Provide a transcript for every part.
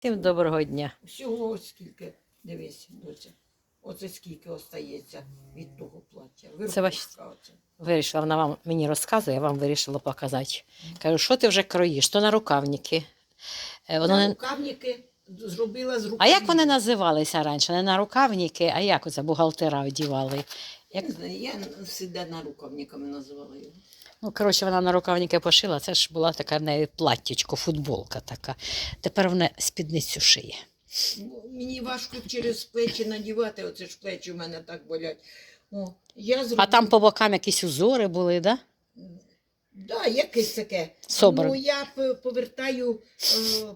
Всім доброго дня. Всього ось скільки, дивись, доця. Оце скільки остається від того плаття. Це ваш- оце. Вирішила вона вам мені розказує, я вам вирішила показати. Кажу, що ти вже кроїш? То на рукавники. Е, Воно На не... рукавники зробила з А як вони називалися раніше? Не на рукавники, а як оце бухгалтера одівали? Я не знаю, я завжди на рукавниками називала його. Ну, коротше, вона на рукавники пошила, це ж була така в неї платтячко, футболка така. Тепер вона спідницю шиє. Мені важко через плечі надівати, оце ж плечі в мене так болять. О, я зробила... А там по бокам якісь узори були, да? Да, якесь таке. Собран. Ну, я повертаю е,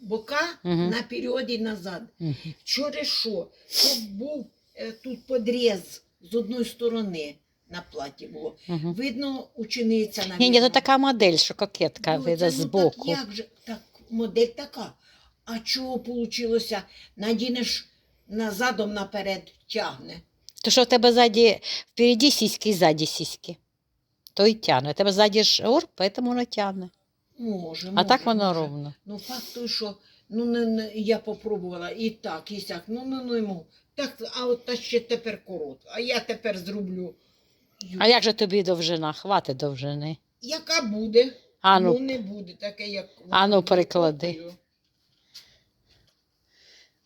бока Мгм. наперед і назад. Мгм. Через що? Щоб був е, тут подріз з одної сторони на платі було. Мгм. Видно, учениця на Ні, ні, то така модель, що кокетка Ну, це, з ну, боку. Так, як же? Так, модель така. А чого вийшло? Надінеш назадом наперед тягне. То що в тебе ззаді, впереді сіськи і ззаді сіськи. То й тягне. У тебе ззаді ж орб, тому воно тягне. Може, А може, так воно може. ровно. Ну, факт той, що ну, не, не, я попробувала і так, і сяк. Ну, ну, ну, йому. Так, а от та ще тепер коротко. А я тепер зроблю. А як же тобі довжина? Хвати довжини. Яка буде? А ну, ну, не буде таке, як. А ну, переклади.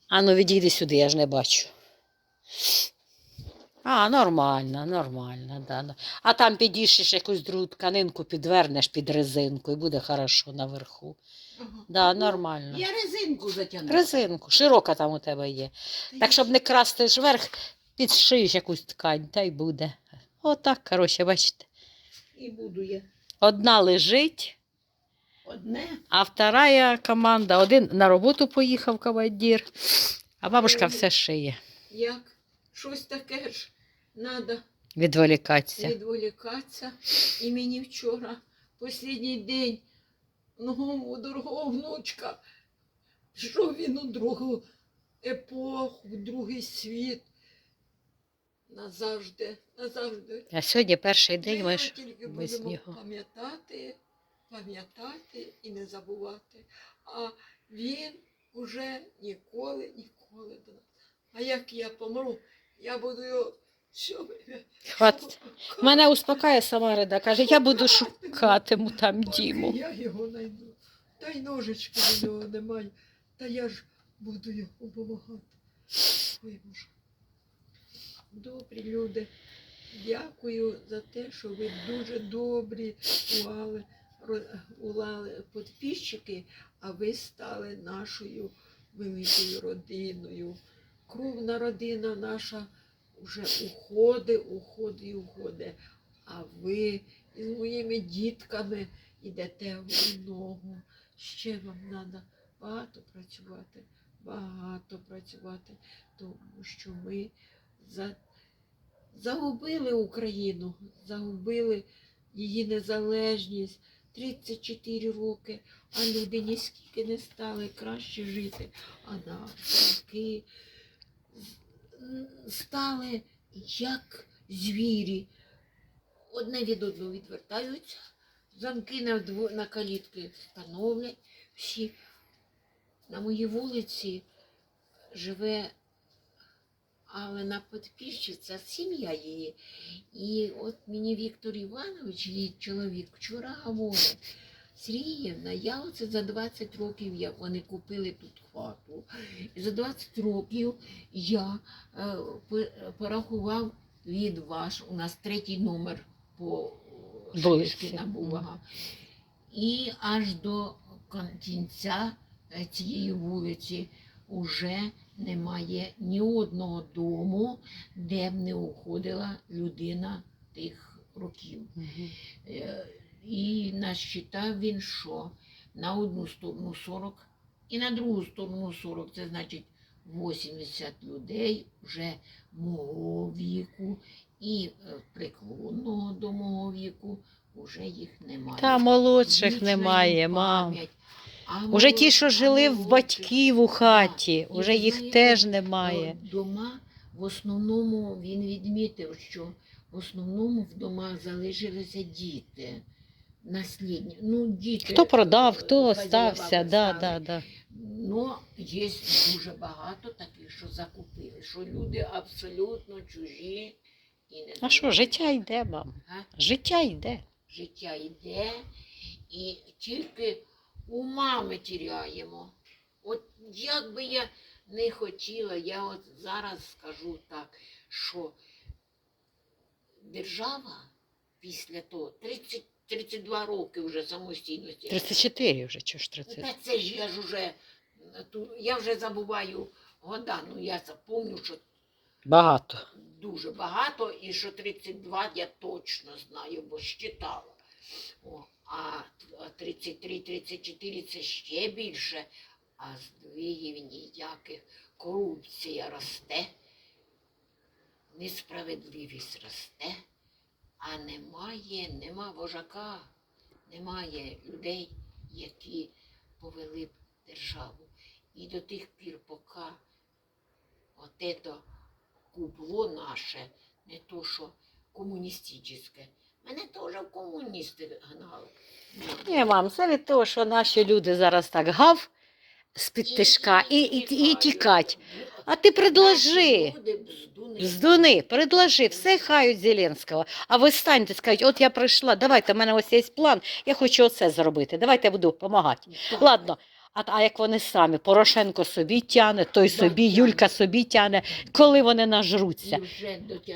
а ну відійди сюди, я ж не бачу. А, нормально, нормально, да. А там підішиш якусь другу тканинку, підвернеш під резинку і буде хорошо наверху. Ага. Да, нормально. Я резинку затягну. Резинку, широка там у тебе є. Так, щоб не красти ж верх, підшиєш якусь ткань, та й буде. Отак, коротше, бачите. І буду я. Одна лежить, Одне. а вторая команда, один на роботу поїхав командир, а бабушка все шиє. Як щось таке ж треба Відволікатися. відволікатися. І мені вчора, останній день, ну, у дорогого внучка, пішов він у другу епоху, в другий світ. Назавжди, назавжди. А сьогодні перший день ми ж тільки без будемо нього. пам'ятати, пам'ятати і не забувати. А він уже ніколи, ніколи до нас. А як я помру, я буду його все. Хват. Мене успокає Самарида, каже, я буду шукатиму там Діму. Я його знайду. Та й ножички до нього немає. Та я ж буду його допомагати. Ой, Боже. Добрі люди. Дякую за те, що ви дуже добрі улали, улали підписчики, а ви стали нашою великою родиною. Кровна родина наша вже уходить, уходить уходить. А ви із моїми дітками йдете в ногу. Ще вам треба багато працювати, багато працювати, тому що ми за... загубили Україну, загубили її незалежність. 34 роки, а люди ніскільки не стали краще жити, а навпаки стали як звірі. Одне від одного відвертаються, замки на, дво- на калітки встановлять. Всі на моїй вулиці живе Алена Подпільщиця, сім'я її. І от мені Віктор Іванович, її чоловік, вчора говорить, Сергіївна, я оце за 20 років, як вони купили тут хату, і за 20 років я е, порахував від ваш, у нас третій номер по. Шишкіна був. І аж до кінця е, цієї вулиці вже немає ні одного дому, де б не уходила людина тих років. Е, І насчитав він, що на одну сторону 40 і на другу сторону 40, це значить 80 людей вже мого віку і е, преклонного до мого віку вже їх немає. Та молодших Вічна немає, мам. А Уже ті, що жили в батьків у хаті, І уже їх теж немає. Дома в основному він відмітив, що в основному в домах залишилися діти. Наслідні. Ну, діти Хто продав, хто остався, да, да, да. Ну, є дуже багато таких, що закупили, що люди абсолютно чужі і не А що, життя йде, мам. Га? Життя йде. життя йде, і тільки ума ми тіряємо. От як би я не хотіла, я от зараз скажу так, що держава після того 30, 32 роки вже самостійності. 34 вже, чого ж 30? Та це ж я ж уже, я вже забуваю года, ну я запомню, що Багато. дуже багато, і що 32 я точно знаю, бо щитала. О, а 33-34 це ще більше, а здвигів ніяких. Корупція росте, несправедливість росте, а немає, нема вожака, немає людей, які повели б державу. І до тих пір, поки от кубло наше, не то, що комуністичне. Мене теж в комуністи гнали. Ні, мам, це від того, що наші люди зараз так гав з-під тишка і, і, і тікать. А ти предложи. Бздуни, предложи, все хають Зеленського. А ви станьте, скажіть, от я прийшла, давайте, в мене ось є план, я хочу оце зробити, давайте я буду допомагати. Ладно, а, а як вони самі, Порошенко собі тяне, той собі. Юлька собі тяне, коли вони нажруться.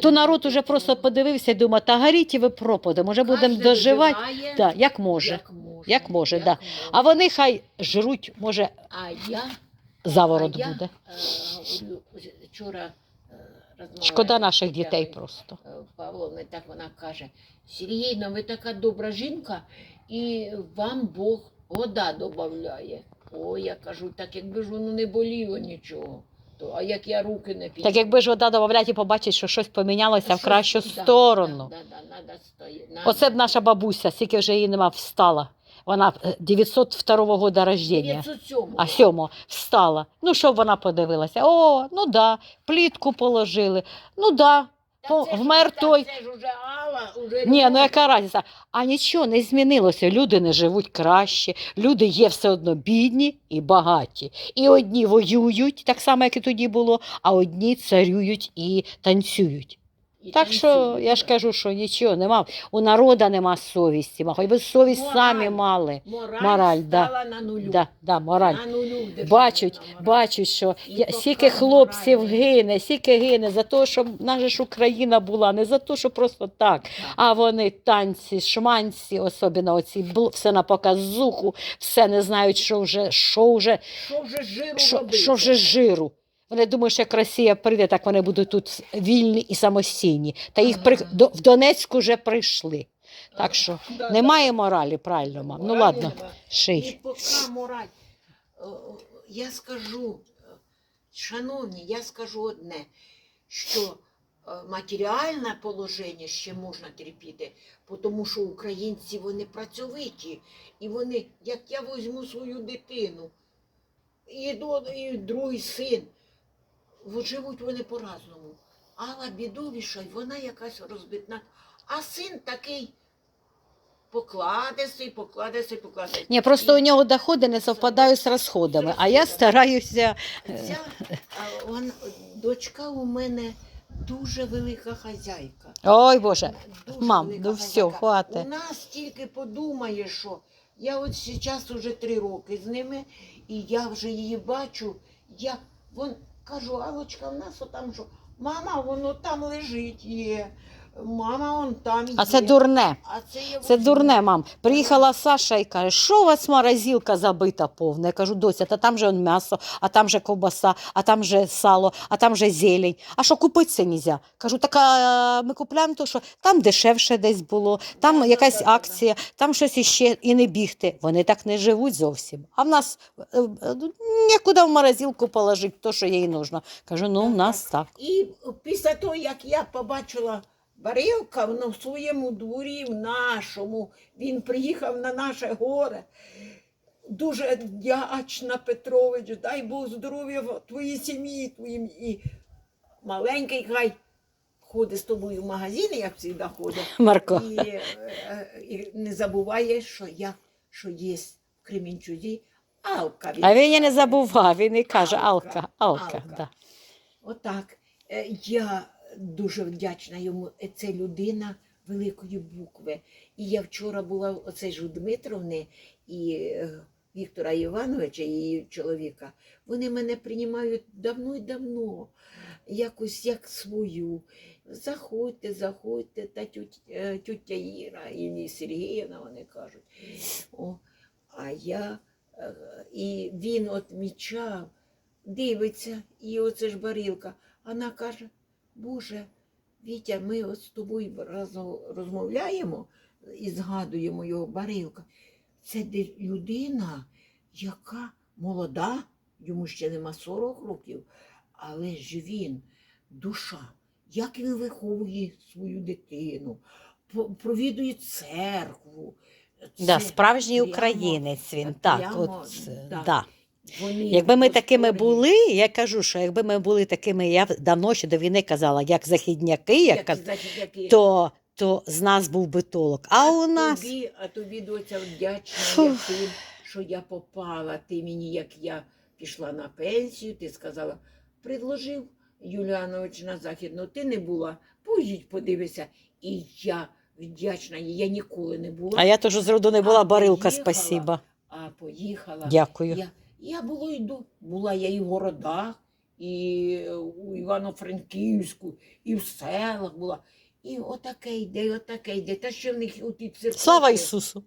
То народ уже просто подивився і думає, та горіть і ви пропаде, може будемо доживати. Да, як може. Як може, як може, як да. може. А вони хай жруть, може, А я, заворот а я, буде. е, вчора е, Шкода наших дітей просто. е, Павловна, так вона каже, Сергійна, ви така добра жінка, і вам Бог года додає. О, я кажу, так якби ж воно не боліло нічого, то, а як я руки не підняла. Так якби ж вода додавлять і побачить, що щось помінялося в кращу да, сторону. Да, да, да, надо стоять, Оце б наша бабуся, скільки вже її нема, встала. Вона е, 902 года рождения. 907 А сьомо встала. Ну, що вона подивилася? О, ну да, плітку положили. Ну да. По- це ж- вмер та той. Це ж уже Алла, уже Ні, ну яка разниця? А нічого не змінилося. Люди не живуть краще, люди є все одно бідні і багаті. І одні воюють, так само, як і тоді було, а одні царюють і танцюють. І Так що я ж кажу, що нічого нема. У народа нема совісті, хоч би совість Мораль. самі мали. Мораль, Мораль, да. стала на нулю. Да, да, мораль. На нулю Бачать, бачать, що я, поки скільки хлопців мораль. гине, скільки гине за те, щоб наша ж Україна була, не за те, що просто так. А вони танці, шманці, особливо оці все на показуху, все не знають, що вже, що вже, Що вже жиру що, що вже жиру. Вони думають, що як Росія прийде, так вони будуть тут вільні і самостійні. Та їх при, до, в Донецьку вже прийшли. Так що Да, немає моралі, правильно, мам. Ну ладно. Ший. поки мораль. Я скажу, шановні, я скажу одне, що е, матеріальне положення ще можна терпіти, тому що українці вони працьовиті. І вони, як я візьму свою дитину, і, і другий син, от живуть вони по-разному. Алла бідовіша, вона якась розбитна. А син такий покладеся, покладеся, покладеся. Ні, просто у нього доходи не совпадають з розходами, а я стараюся. е, Ця, а, вон, дочка у мене дуже велика хазяйка. Ой Боже, Дуже мам, ну все, хватить. У нас тільки подумає, що я от зараз уже три роки з ними, і я вже її бачу. Я вон кажу, Алочка, в нас отам що? Мама, воно там лежить є. Мама, он там є. А це дурне. А це, я Це дурне, мам. Приїхала Саша і каже, що у вас морозилка забита повна? Я кажу, доця, та там же он м'ясо, а там же ковбаса, а там же сало, а там же зелень. А що купитися нельзя? Кажу, так а ми купляємо то, що там дешевше десь було, там якась акція, там щось іще і не бігти. Вони так не живуть зовсім. А в нас е, е, нікуди в морозилку положити то, що їй нужно. Кажу, ну в нас так. І після того, як я побачила Барилка воно в своєму дворі, в нашому, він приїхав на наше горе. Дуже вдячна Петрович, дай Бог здоров'я твоїй сім'ї, твоїм і маленький хай ходить з тобою в магазин, як завжди ходить. Марко. І, е, і не забуває, що я що є в Кремінчузі Алка. А він і не забував, він і каже Алка, Алка, Алка. Алка. Да. Отак. Е, Я дуже вдячна йому. Е, Це людина великої букви. І я вчора була оце ж у Дмитровни і е, Віктора Івановича, її чоловіка. Вони мене приймають давно й давно, якось як свою. Заходьте, заходьте, та е, тютя Іра і Сергіївна, вони кажуть. О, а я, і він от мічав, дивиться, і оце ж барилка. Вона каже, Боже, Вітя, ми от з тобою разом розмовляємо і згадуємо його барилка. Це людина, яка молода, йому ще нема 40 років, але ж він, душа, як він виховує свою дитину, провідує церкву. Да, справжній прямо- українець він. Так, прямо, от, да. да. Вони Якби ми такими були, я кажу, що якби ми були такими, я давно ще до війни казала, як західняки, як, Як, які- то, то з нас був би толок. А у нас Тобі, а тобі, доця, вдячна, як що я попала. Ти мені, як я пішла на пенсію, ти сказала, предложив Юліанович на західну, ти не була. Поїдь, подивися. І я вдячна їй, я ніколи не була. а я теж з роду не була А барилка, поїхала. спасіба. А поїхала. Дякую. Я, я було йду. Була я і в городах, і у Івано-Франківську, і в селах була. І отаке йде, і отаке йде. Та що в них у ті церкви. Слава Ісусу!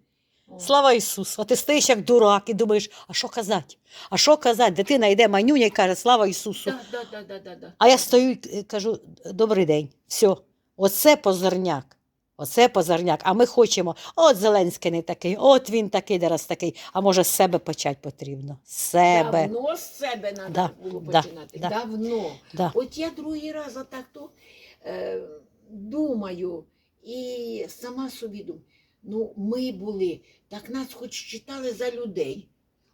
Слава Ісусу! А ти стоїш як дурак і думаєш, а що казати? А що казати? Дитина йде манюня і каже, слава Ісусу. Да, да, да, да, да, да. А я стою і кажу, добрий день, все, оце позорняк. Оце позорняк. А ми хочемо, от Зеленський не такий, от він такий, зараз такий. А може з себе почати потрібно? З себе. Давно з себе треба Да, було да, починати. да. Давно. Да. От я другий раз отак то е, думаю і сама собі думаю, ну ми були, так нас хоч читали за людей.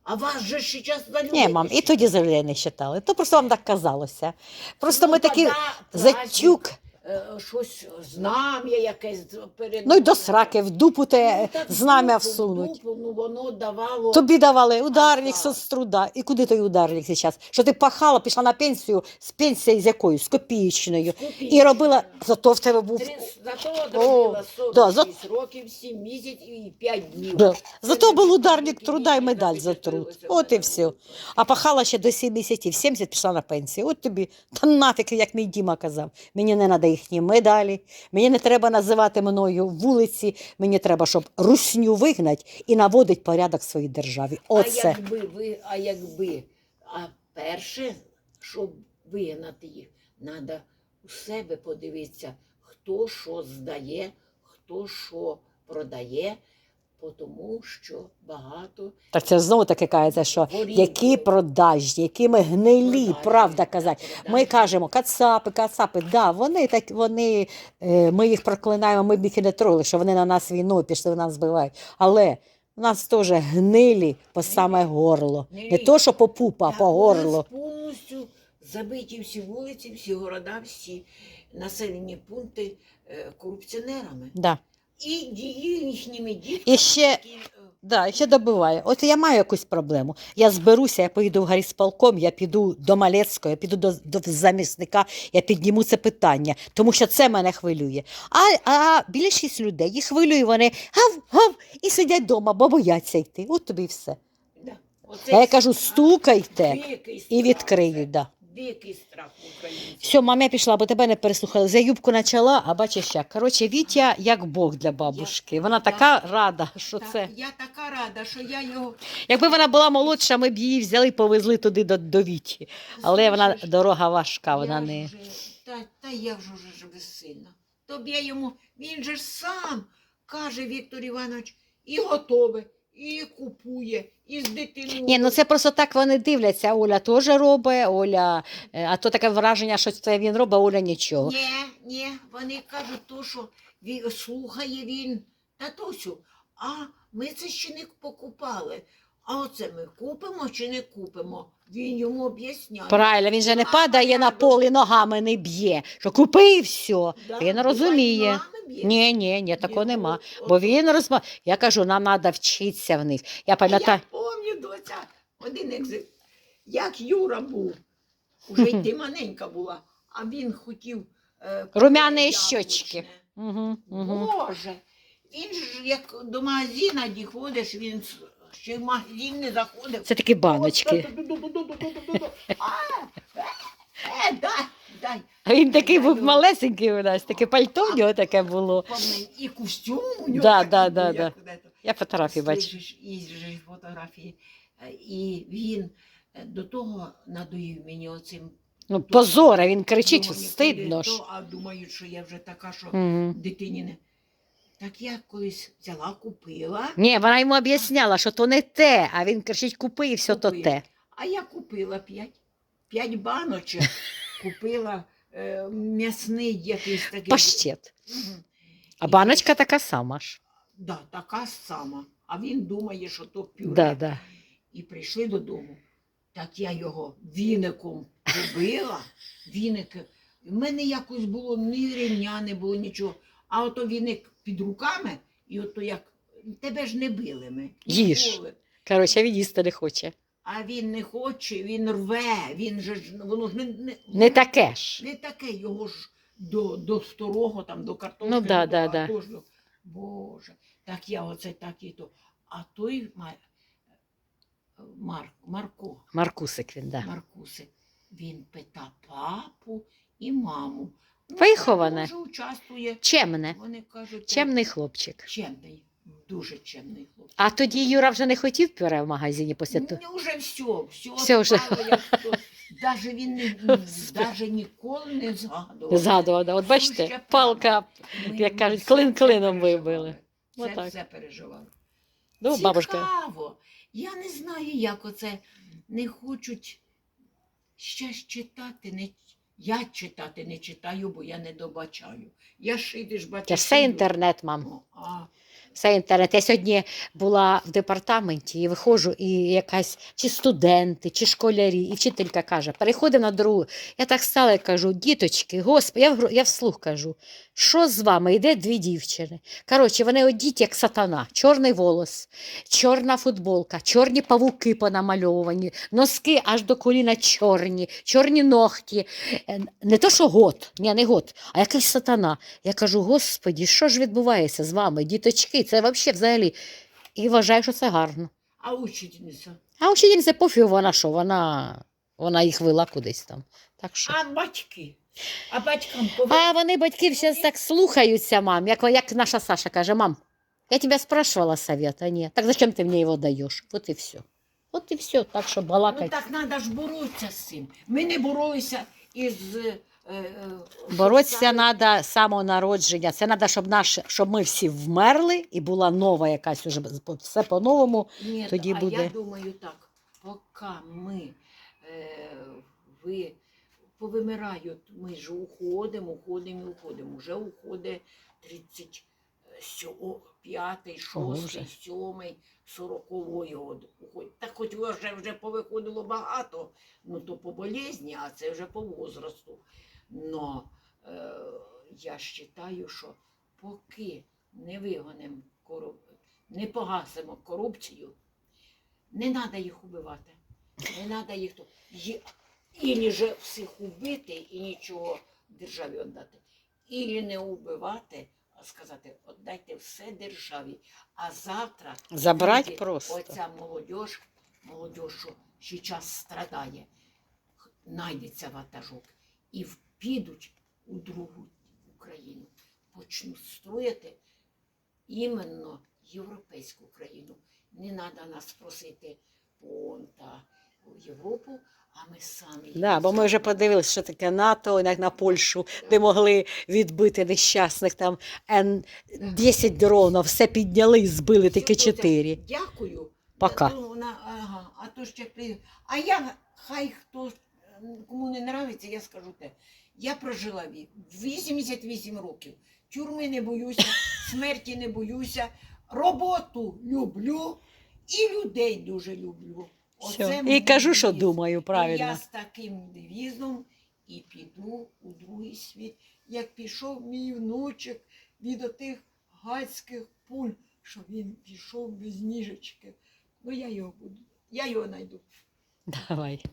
А вас же ще час за людей. Ні, мам, і тоді за людей не вважали. То просто вам так казалося. Просто Ну, ми такі тоді затюк. Е, щось знам'я якесь перед Ну й до сраки, в дупу те Ну, так знам'я дупу, всунуть. дупу, Ну, воно давало. Тобі давали ударник Ага. соцтруда. І куди той ударник зараз? Що ти пахала, пішла на пенсію з пенсією з якою? З копієчною. І робила, зато в тебе був. Три- Зато одробила да, 46 років, 7 місяців і 5 днів. Да. Зато був ударник труда і медаль за труд. От і все. А пахала ще до 70, в 70 пішла на пенсію. От тобі, та нафіг, як мій Діма казав. Мені не треба їхні медалі, мені не треба називати мною вулиці, мені треба, щоб русню вигнати і наводити порядок в своїй державі. А якби ви, а якби, а перше, щоб вигнати їх, треба у себе подивитися, хто що здає, хто що продає, тому що багато Так це знову таки кажеться, що ворів які було. продажні, які ми гнилі, Продажні, правда казати. Ми кажемо, кацапи, кацапи, да, вони так, вони, е, ми їх проклинаємо, ми б їх і не трогали, що вони на нас війну пішли, нас збивають. Але у нас теж гнилі по саме горло. Не то, що по пупа, а по горло. повністю забиті всі вулиці, всі города, всі населені пункти е, корупціонерами. Да. І ді- дітками. І ще- які, е, Да, ще добиває. От я маю якусь проблему. Я зберуся, я поїду в гарісполком, я піду до Малецького, я піду до, до замісника, я підніму це питання, тому що це мене хвилює. А, а більшість людей їх хвилює, вони гав, гав, і сидять вдома, бо бояться йти. От тобі і все. да. Оце А я кажу, стукайте і страх, відкриють. Да. Дикий страх українців. Все, мама, я пішла, бо тебе не переслухала. За юбку почала, а бачиш як. Коротше, Вітя як Бог для бабушки. Вона така рада, що Так, це. Я така рада, що я його. Якби вона була молодша, ми б її взяли і повезли туди до, до Віті. Але вона Слухай, дорога важка, вона я не. Вже, та, та я вже вже безсильна. Тобі я йому, він же ж сам каже Віктор Іванович, і готове, і купує, і з дитиною. Ні, ну це просто так вони дивляться. Оля теж робить, Оля, е, а то таке враження, що це він робить, а Оля нічого. Ні, ні, вони кажуть, то, що він, слухає він, та то що. А ми це ще не покупали. А оце ми купимо чи не купимо? Він йому об'ясняє. Правильно, він же не А, падає на порядок. поле ногами не б'є. Що купи і все. Да, Він буває, розуміє. б'є. Ні, ні, ні, такого Ні, нема. от- Бо от- він розма... Я кажу, нам треба вчитися в них. Я Я пам'ятаю. пам'ятаю, доця, Один екземпляр. Як Юра був, уже й ти маленька була, а він хотів. Е, Румяні яблучне. щочки. Угу, угу. Боже, він ж як до магазина ді ходиш, він с- ще в магазин не заходив. Це такі баночки. А, е, дай, дай. А він такий був малесенький у нас, таке пальто в нього таке було. І костюм у нього. Да, такий да, був, да, як да. Я фотографії бачу. Слышиш, І фотографії. Е, І він е, до того надоїв мені оцим. Ну, позора, він кричить, «Його стидно ж. то», А думають, що я вже така, що дитині не. Так я колись взяла, купила. Ні, вона йому об'ясняла, що то не те, а він кричить, купи і все то те. А я купила п'ять. П'ять баночок. Купила е, м'ясний якийсь такий. Паштет. Мгм. А І баночка така сама ж. Да, така сама. А він думає, що то пюре. Да, да. І прийшли додому. Так я його віником побила. Віник. В мене якось було ні ремня, не було нічого. А ото віник під руками, і ото як тебе ж не били ми. Їж. ніколи. Коротше, він їсти не хоче. А він не хоче, він рве, він же ж воно ж не, не, Не таке ж. не таке, його ж до, до старого, там, до картошки. Ну, да, до да, да. Боже, так я оце так і то. А той Ма- Марк, Марко, Маркусик він, да. Маркусик, він пита папу і маму. Ну, Виховане. Дуже участвує. Чемне. Вони кажуть, Чемний хлопчик. чемний, дуже чемний хлопець. А тоді Юра вже не хотів пюре в магазині після того. Ну, вже все, все, Все вже. Даже він не, даже ніколи не згадував. Згадував, да. от Що бачите, ще палка, Ми- як ми кажуть, все клин клином переживали. вибили. Це Отак. все переживали. Ну, бабушка. Цікаво. Я не знаю, як оце не хочуть ще ж читати. Не... Я читати не читаю, бо я не добачаю. Я шидиш ж бачу. Це все інтернет, мам. А, Все інтернет. Я сьогодні була в департаменті і виходжу, і якась чи студенти, чи школярі, і вчителька каже, переходимо на другу. Я так стала і кажу, діточки, господи, я, я вслух кажу, що з вами? Йде дві дівчини. Коротше, вони одіті, як сатана, чорний волос, чорна футболка, чорні павуки понамальовані, носки аж до коліна чорні, чорні ногті. Е, Не то, що гот, ні, не гот, а якийсь сатана. Я кажу, господі, що ж відбувається з вами, діточки? Це взагалі взагалі. І вважаю, що це гарно. а учительниця. А учительниця пофіг, вона що, вона, вона їх вела кудись там. Так що. А батьки. А батькам повинні. А вони батьків зараз так слухаються, мам, як, як наша Саша каже, мам, я тебе спрашивала совета, ні. Так зачем ти мені його даєш? От і все. От і все, так що Ну так треба ж боротися з цим. Ми не боролися із. Е, е, Боротися треба з самого. Це треба, щоб, наш, щоб ми всі вмерли і була нова якась уже все по-новому. Ні, тоді а буде. я думаю так, поки ми е, ви повимирають, ми ж уходимо, уходимо, і уходимо. Вже уходить 35, 6, Ого, вже. 7, 40 год. Так хоч вже, вже повиходило багато, ну то по болезні, а це вже по возрасту. Но е, я вважаю, що поки не вигонимо коруп... не погасимо корупцію, не треба їх убивати. Не треба їх. Є- Ілі же всіх убити і нічого державі віддати. Ілі не убивати, а сказати, віддайте все державі. А завтра Забрать просто. Оця молодь, молодь, що час страдає, знайдеться ватажок і в- підуть у другу Україну. Почнуть строїти іменно європейську країну. Не треба нас просити ООН та Європу, а ми самі. Да, бо ми вже подивилися, що таке НАТО, як на Польщу, де могли відбити нещасних там Н-10 дронів, все підняли і збили тільки 4. Дякую. Пока. Ну, вона, ага, а то ще при... А я хай хто кому не нравиться, я скажу те. Я прожила ві- 88 років. Тюрми не боюся, смерті не боюся, роботу люблю і людей дуже люблю. Все. І кажу, що девіз. думаю, І я з таким девізом і піду у другий світ, як пішов мій внучок від отих гадських пуль, що він пішов без ніжечки. Ну я його буду Я його знайду. Давай.